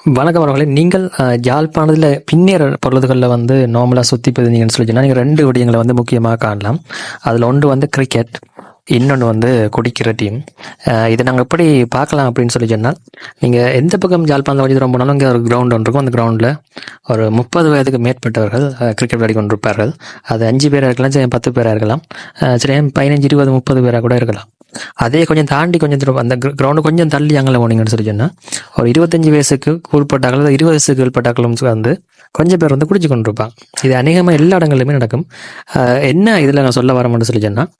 வணக்கம் அவர்களே. நீங்கள் அஹ், யாழ்ப்பாணத்தில் பின்னேற பொழுதுகளில் வந்து நார்மலாக சுற்றி போயிருந்தீங்கன்னு சொல்லி சொன்னால் நீங்கள் ரெண்டு விடயங்களை வந்து முக்கியமாக காணலாம். அதில் ஒன்று வந்து கிரிக்கெட் இன்னொன்று வந்து குடிக்கிற டீம் இதை நாங்கள் எப்படி பார்க்கலாம் அப்படின்னு சொல்லி சொன்னால் நீங்கள் எந்த பக்கம் ஜாழ்ப்பாணம் வழி ரொம்ப நாளும் இங்கே ஒரு கிரவுண்ட் ஒன்று இருக்கும். அந்த கிரவுண்டில் ஒரு முப்பது வயதுக்கு மேற்பட்டவர்கள் கிரிக்கெட் விளையாடி கொண்டிருப்பார்கள். அது அஞ்சு பேராக இருக்கலாம் சரி பத்து பேராக இருக்கலாம். சரி பதினஞ்சு இருபது முப்பது பேராக கூட இருக்கலாம். அதே கொஞ்சம் தாண்டி கொஞ்சம் தூரம் அந்த கிரவுண்டு கொஞ்சம் தள்ளி அங்கே போனீங்கன்னு சொல்லி சொன்னால் ஒரு இருபத்தஞ்சு வயசுக்கு உட்பட்டாக்கள் இருபது வயசுக்கு உட்பட்டாக்களும் வந்து கொஞ்சம் பேர் வந்து குடிச்சு கொண்டிருப்பாங்க. இது அநேகமாக எல்லா இடங்களிலுமே நடக்கும். ஆஹ் என்ன இதில் நான் சொல்ல வரேன்னு சொல்லி சொன்னால்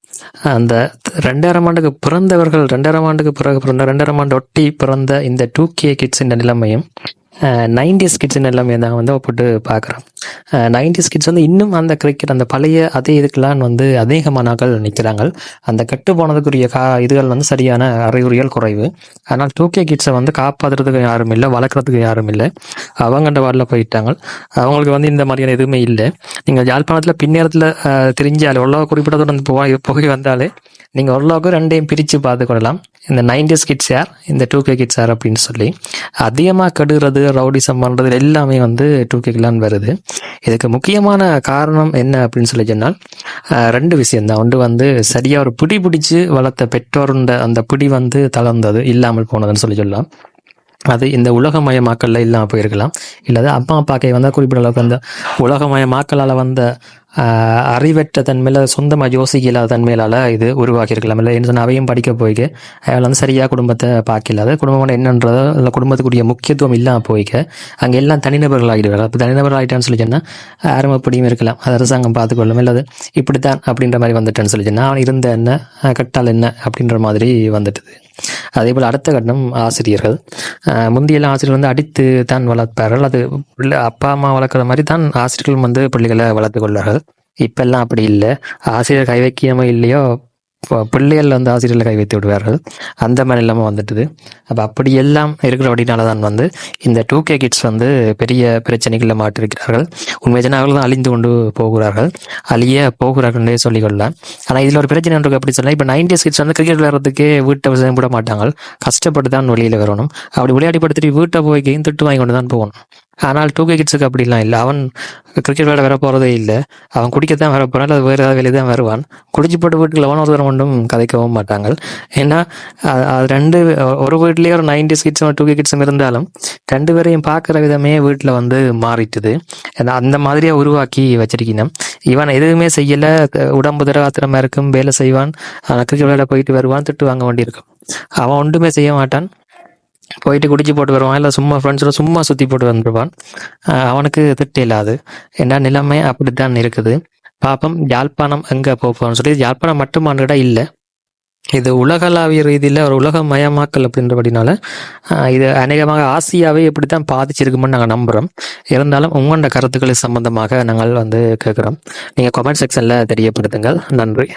அந்த ரெண்டாயிரம் ஆண்டுக்கு பிறந்தவர்கள் ரெண்டாயிரம் ஆண்டுக்கு பிறகு பிறந்த ரெண்டாயிரம் ஆண்டு ஒட்டி பிறந்த இந்த டூ கே கிட்ஸின் நிலைமையும் நைன்டிஸ் கிட்ஸின் எல்லாமே தான் வந்து ஒப்பிட்டு பார்க்குறோம் நைன்டிஸ் கிட்ஸ் வந்து இன்னும் அந்த கிரிக்கெட் அந்த பழைய அதே இதுக்கெல்லாம் வந்து அதிகமானாக்கள் நிற்கிறாங்க அந்த கெட்டு போனதுக்குரிய கா இதுகள் வந்து சரியான அறிகுறிகள் குறைவு. ஆனால் டூ கே கிட்ஸை வந்து காப்பாற்றுறதுக்கு யாரும் இல்லை வளர்க்குறதுக்கு யாரும் இல்லை. அவங்கண்ட வாரில் போயிட்டாங்க. அவங்களுக்கு வந்து இந்த மாதிரியான எதுவுமே இல்லை. நீங்கள் யாழ்ப்பாணத்தில் பின்னேரத்தில் தெரிஞ்சாலே உள்ள குறிப்பிட்ட தூரம் போய் போய் வந்தாலே நீங்கள் ஓரளவுக்கு ரெண்டையும் பிரித்து பார்த்துக்கொள்ளலாம். இந்த நைன்டிஸ் கிட்ஸ் யார்? இந்த டூ கே கிட்ஸ் யார் அப்படின்னு சொல்லி. அதிகமாக கெடுறது ரவுடிசம் பண்ணுறது எல்லாமே வந்து டூ கேக்கெலாம் வருது. இதுக்கு முக்கியமான காரணம் என்ன அப்படின்னு சொல்லி சொன்னால் ரெண்டு விஷயம் தான் ஒன்று வந்து சரியாக ஒரு பிடி பிடிச்சி வளர்த்த பெற்றோருண்ட அந்த பிடி வந்து தளர்ந்தது இல்லாமல் போனதுன்னு சொல்லி சொல்லலாம். அது இந்த உலகமயமாக்கல்ல இல்லாமல் போயிருக்கலாம். இல்லாத அப்பா அப்பாக்கை வந்தால் குறிப்பிட்ட அளவுக்கு அந்த உலகமயமாக்கலால் வந்த அறிவற்ற தன்மையில் சொந்தமாக யோசிக்க இல்லாத தன்மையிலால இது உருவாக்கியிருக்கலாம். இல்லை என்ன அவையும் படிக்க போய்க்க. அவள் வந்து சரியாக குடும்பத்தை பார்க்கலாத குடும்பம் என்னன்றதோ இல்லை குடும்பத்துக்குரிய முக்கியத்துவம் இல்லாமல் போய்க்க. அங்கே எல்லாம் தனிநபர்கள் ஆகிடுவார்கள் அப்போ தனிநபர் ஆகிட்டான்னு சொல்லி சொன்னால் யாரும் எப்படியும் இருக்கலாம். அது அரசாங்கம் பார்த்துக்கொள்ளும். இல்லாது இப்படித்தான் அப்படின்ற மாதிரி வந்துட்டேன்னு சொல்லி சொன்னால் அவன் இருந்த என்ன கட்டால் என்ன அப்படின்ற மாதிரி வந்துட்டுது. அதே போல் அடுத்த கட்டம் ஆசிரியர்கள். முந்தையெல்லாம் முந்தியெல்லாம் ஆசிரியர்கள் வந்து அடித்து தான் வளர்ப்பார்கள். அது பிள்ளை அப்பா அம்மா வளர்க்குற மாதிரி தான் ஆசிரியர்களும் வந்து பிள்ளைகளை வளர்த்து கொள்வார்கள். இப்பெல்லாம் அப்படி இல்லை. ஆசிரியர் கை இல்லையோ பிள்ளைகள் வந்து ஆசிரியர்களை கை வைத்து விடுவார்கள். அந்த மாதிரி இல்லாமல் வந்துட்டுது. அப்போ அப்படி எல்லாம் இருக்கிற அப்படினால தான் வந்து இந்த டூ கே கிட்ஸ் வந்து பெரிய பிரச்சனைகளில் மாட்டிருக்கிறார்கள். உண்மை ஜன அவர்கள் தான் அழிந்து கொண்டு போகிறார்கள். அழிய போகிறார்கள்னே சொல்லிக்கொள்ளலாம். ஆனால் இதில் ஒரு பிரச்சனை இருக்கு அப்படி சொன்னால் இப்போ நைன்டிஸ் கிட்ஸ் வந்து கிரிக்கெட் விளையாடுறதுக்கே வீட்டை விட மாட்டாங்க. கஷ்டப்பட்டு தான் வெளியில் வரணும். அப்படி விளையாடி படுத்துட்டு வீட்டை போய் கேம் திட்டு வாங்கி கொண்டு தான் போகணும். ஆனால் டூ கே கிட்ஸுக்கு அப்படிலாம் இல்லை. அவன் கிரிக்கெட் விளையாட வர போகிறதே இல்லை. அவன் குடிக்கத்தான் வர போகிறான் இல்லை வேறு ஏதாவது வெளியே தான் வருவான். குடிச்சு போட்டு வீட்டுக்கு லெவன் ஒருத்தர் ஒன்றும் கதைக்கவும் மாட்டாங்க ஏன்னா அது ரெண்டு ஒரு வீட்லேயே ஒரு நைன்டி கிட்ஸும் டூ கே கிட்ஸும் இருந்தாலும் ரெண்டு பேரையும் பார்க்குற விதமே வீட்டில் வந்து மாறிட்டுது. ஏன்னா அந்த மாதிரியா உருவாக்கி வச்சிருக்கணும். இவன் எதுவுமே செய்யலை. உடம்பு திரகாத்திரமா இருக்கும் வேலை செய்வான் கிரிக்கெட் விளையாட போயிட்டு வருவான் திட்டு வாங்க வேண்டியிருக்கும். அவன் ஒன்றுமே செய்ய மாட்டான். போயிட்டு குடிச்சு போட்டு வருவான். இல்லை சும்மா ஃப்ரெண்ட்ஸோட சும்மா சுற்றி போட்டு வந்துருவான். அவனுக்கு திட்டு இல்லாது. ஏன்னா நிலைமை? அப்படித்தான் இருக்குது. பாப்பம் யாழ்ப்பாணம் எங்கே போப்போம்னு சொல்லி யாழ்ப்பாணம் மட்டுமான்கிட்ட இல்லை. இது உலகளாவிய ரீதியில் ஒரு உலகமயமாக்கல் அப்படின்றபடினால இது அநேகமாக ஆசியாவை இப்படித்தான் பாதிச்சிருக்குமென்னு நாங்கள் நம்புகிறோம் இருந்தாலும் உங்களோட கருத்துக்களை சம்பந்தமாக நாங்கள் வந்து கேட்குறோம் நீங்கள் கமெண்ட் செக்ஷனில் தெரியப்படுத்துங்கள். நன்றி.